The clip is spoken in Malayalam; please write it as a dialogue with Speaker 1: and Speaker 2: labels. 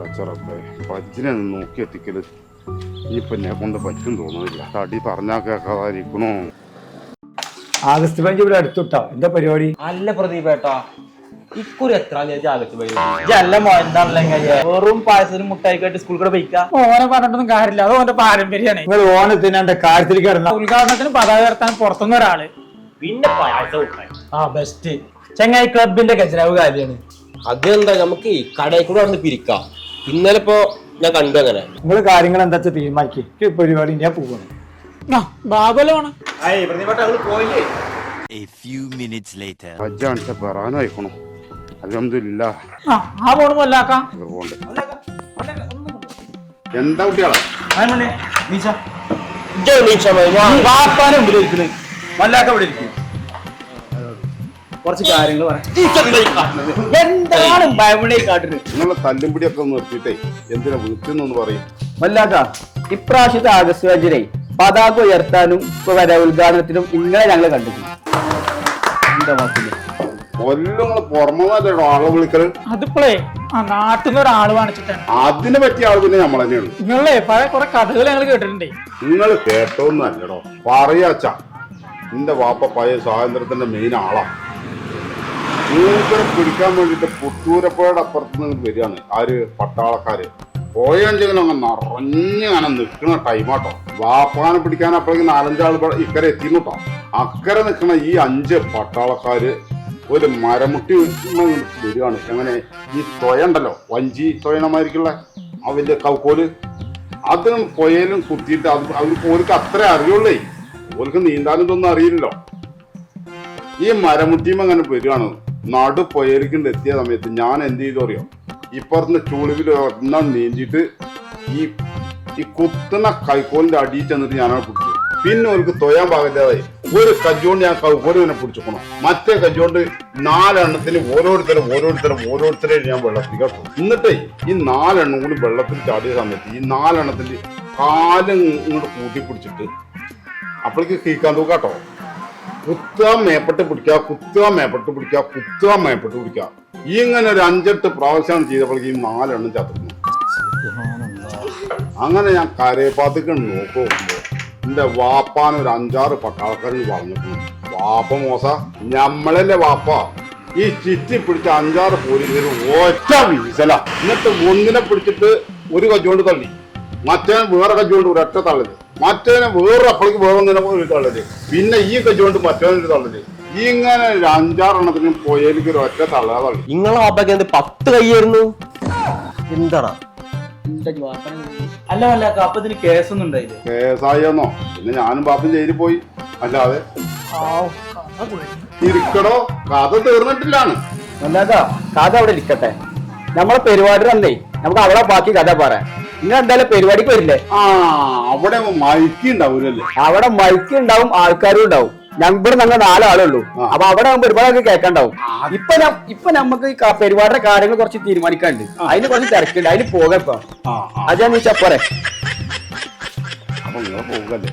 Speaker 1: പടച്ചറപ്പേ പജ്ജിനെ ഒന്ന് നോക്കി എത്തിക്കൽ ഇനിയിപ്പൊ എന്നെ കൊണ്ട് പറ്റും തോന്നുന്നില്ല. തടി പറഞ്ഞാ കേൾക്കാതായിരിക്കണു
Speaker 2: ആഗസ്റ്റ് പതിനഞ്ച് ഇവിടെ അടുത്തുട്ടോ. എന്താ പരിപാടി?
Speaker 3: അല്ല പ്രദീപേട്ടാ ഇക്കുറി എത്ര ജാഗ്രത അല്ല എന്താണല്ലേ വെറും പായസത്തിനും മുട്ടായിക്കായിട്ട് സ്കൂൾ കൂടെ പോയിക്കാ?
Speaker 4: ഓനെ പറഞ്ഞിട്ടൊന്നും കാര്യമില്ല. അത് ഓന്റെ പാരമ്പര്യമാണ്.
Speaker 2: നിങ്ങൾ ഓണത്തിന് എന്റെ കാര്യത്തിലേക്ക് കിടന്ന
Speaker 4: ഉദ്ഘാടനത്തിന് പതാക ഉയർത്താൻ പുറത്തുനിന്ന് ഒരാൾ.
Speaker 3: പിന്നെ പായസം
Speaker 4: ആ ബെസ്റ്റ് ചെങ്ങായി ക്ലബിന്റെ ഖജനാവ് കാര്യമാണ്
Speaker 5: അതെന്താ നമുക്ക് ഈ കടയിൽ കൂടെ വന്ന് പിരിക്കാം. ഇന്നലെ ഇപ്പോ ഞാൻ കണ്ടു അങ്ങനെ.
Speaker 2: നിങ്ങൾ കാര്യങ്ങൾ എന്താ വെച്ചാൽ തീരുമാനിക്കും? പരിപാടി ഞാൻ പോവാണ്.
Speaker 4: ബാബുലാണ്.
Speaker 6: A few minutes later.
Speaker 1: പജ്ജ കാണിച്ച പെറാനായിക്കണോ അലഹമില്ല
Speaker 4: ആ ആ പോണു കൊല്ലാക്കാം.
Speaker 1: പോണ്ട്. എന്താ കുട്ടികളെ?
Speaker 3: വാപ്പാനെ ഇരിക്കുന്നത് ഇവിടെ ഇരിക്കും കുറച്ച് കാര്യങ്ങൾ പറയാം. എന്താണ് ബൈബിളെ കാട്ടുന്നത്
Speaker 1: നിങ്ങളെ തല്ലും പിടിയൊക്കെ നിർത്തിയിട്ടേ എന്തിനാ വീട്ടിൽ പറയും.
Speaker 7: വല്ലാത്ത. ഇപ്രാവശ്യത്തെ ആഗസ്റ്റ് അഞ്ചിനെ പതാക ഉയർത്താനും ഇപ്പൊ വരെ ഉദ്ഘാടനത്തിനും ഇങ്ങനെ ഞങ്ങൾ കണ്ടിരുന്നു എന്താ
Speaker 1: ആളെ
Speaker 4: വിളിക്കൽ? ആ നാട്ടിൽ നിന്ന്
Speaker 1: അതിനെ പറ്റിയ ആൾ പിന്നെ നമ്മൾ തന്നെയാണ്.
Speaker 4: നിങ്ങളെ പഴയ കുറെ കഥകൾ ഞങ്ങൾ കേട്ടിട്ടുണ്ടേ.
Speaker 1: നിങ്ങൾ കേട്ടോന്നല്ലടോ പറയാച്ച നിന്റെ വാപ്പ പഴയ സ്വാതന്ത്ര്യത്തിന്റെ മെയിൻ ആളാ. മൂപ്പരെ പിടിക്കാൻ വേണ്ടിട്ട് പുത്തൂരപ്പുഴയുടെ അപ്പുറത്ത് നിന്ന് വരികയാണ്. ആര്? പട്ടാളക്കാര്. പോയെങ്കിലും അങ്ങ് നിറഞ്ഞ് അങ്ങനെ നിൽക്കുന്ന ടൈമാട്ടോ വാപ്പാനെ പിടിക്കാൻ അപ്പോഴേക്കും നാലഞ്ചാൾ ഇക്കരെ എത്തിന്നു അക്കരെ നിൽക്കുന്ന ഈ അഞ്ച് പട്ടാളക്കാര് ഒരു മരമുട്ടി വരികയാണ്. എങ്ങനെ? ഈ തൊയണ്ടല്ലോ വഞ്ചി തൊയണമായിരിക്കുള്ള വലിയ കൗക്കോൽ. അത് പുയലും കുത്തിയിട്ട് അത് അവർക്ക് ഓർക്ക് അത്ര അറിയുള്ളേ. ഓർക്ക് നീന്താനും ഇതൊന്നും അറിയില്ലല്ലോ. ഈ മരമുട്ടിയും അങ്ങനെ വരികയാണ്. നടു പുയലിക്കൊണ്ട് എത്തിയ സമയത്ത് ഞാൻ എന്ത് ചെയ്തു അറിയാം? ഇപ്പുറത്ത് ചൂളിവിൽ ഒരെണ്ണം നീന്തിയിട്ട് ഈ ഈ കുത്തുന്ന കൈക്കോലിന്റെ അടിയിൽ ചെന്നിട്ട് ഞാനവിടെ പിടിച്ചു പിന്നെ ഓർക്ക് തൊയാൻ പാകില്ലാതായി ഒരു കജ്ജോണ്ട് ഞാൻ കൈക്കോലിനെ പിടിച്ചുക്കണം മറ്റേ കജ്ജോണ്ട് നാലെണ്ണത്തിന് ഓരോരുത്തരും ഓരോരുത്തരും ഓരോരുത്തരെ ഞാൻ വെള്ളത്തിൽ കേട്ടു എന്നിട്ടേ ഈ നാലെണ്ണം കൂടി വെള്ളത്തിൽ ചാടിയ സമയത്ത് ഈ നാലെണ്ണത്തിന്റെ കാലും ഇങ്ങോട്ട് കൂട്ടി പിടിച്ചിട്ട് അപ്പോഴേക്ക് കീക്കാൻ തൂക്കാട്ടോ. കുത്തുക മേപ്പെട്ട് പിടിക്കുക കുത്തുക മേപ്പെട്ട് പിടിക്കുക കുത്തുക മേപ്പെട്ട് പിടിക്കുക. ഈ ഇങ്ങനെ ഒരു അഞ്ചെട്ട് പ്രാവശ്യമാണ് ചെയ്തപ്പോഴേക്കും ഈ നാലെണ്ണം ചത്തുന്നു. അങ്ങനെ ഞാൻ കരയപ്പാത്തേക്ക് നോക്കുമ്പോ എന്റെ വാപ്പാൻ ഒരു അഞ്ചാറ് പട്ടാൾക്കാരിൽ പറഞ്ഞിട്ടുണ്ട്. വാപ്പ മോസ ഞമ്മളല്ലേ വാപ്പ? ഈ ചിറ്റി പിടിച്ച അഞ്ചാറ് പോലീസുകാർ ഒറ്റ വീസല. എന്നിട്ട് ഒന്നിനെ പിടിച്ചിട്ട് ഒരു കജ്ജോണ്ട് തള്ളി. മറ്റേ വേറെ കച്ചുകൊണ്ട് ഒരൊറ്റ തള്ളൽ. മറ്റേനെ വേറെ അപ്പോഴേക്ക് വേറെ ഒന്നിനെ ഒരു തള്ളൽ. പിന്നെ ഈ കച്ചുകൊണ്ട് മറ്റേനൊരു തള്ളൽ. ഇങ്ങനെ ഒരു അഞ്ചാറെണ്ണത്തിനും പോയേലേക്ക് ഒരു ഒറ്റ തള്ളാ തള്ളി
Speaker 5: നിങ്ങളെ വാപ്പയ്ക്ക് എന്ത് പത്ത് കൈയായിരുന്നു? എന്താടാ?
Speaker 3: അല്ല അല്ല അപ്പൊ ഇതിന് കേസൊന്നും ഉണ്ടായില്ല?
Speaker 1: കേസായെന്നോ? പിന്നെ ഞാനും പാപ്പും ജയിലിൽ പോയി. അല്ലാതെ ഇരിക്കടോ? കഥ തീർന്നിട്ടില്ലാണ്.
Speaker 7: അല്ലാതാ കഥ അവിടെ ഇരിക്കട്ടെ. നമ്മളെ പരിപാടി തന്നെ. നമുക്ക് അവിടെ ബാക്കി കഥ പറയാം. നിങ്ങൾ എന്തായാലും പരിപാടിക്ക് വരില്ലേ?
Speaker 1: ആ അവിടെ മൈക്ക് ഉണ്ടാവൂലല്ലേ?
Speaker 7: അവിടെ മൈക്ക് ഉണ്ടാവും ആൾക്കാരും ഉണ്ടാവും. ഇവിടെ ഞങ്ങൾ നാലാളേ ഉള്ളൂ
Speaker 1: ആ.
Speaker 7: അപ്പൊ അവിടെ ആകുമ്പോ ഒരുപാട് കേൾക്കണ്ടാവും. ഇപ്പൊ ഇപ്പൊ നമുക്ക് ഈ പരിപാടിയുടെ കാര്യങ്ങൾ കുറച്ച് തീരുമാനിക്കാണ്ട് അതിന് കുറച്ച് തിരക്കുണ്ട്. അതിന് പോകാം ഇപ്പൊ.
Speaker 1: ആ
Speaker 7: നീ പോരെ
Speaker 1: അപ്പൊ പോകല്ലേ.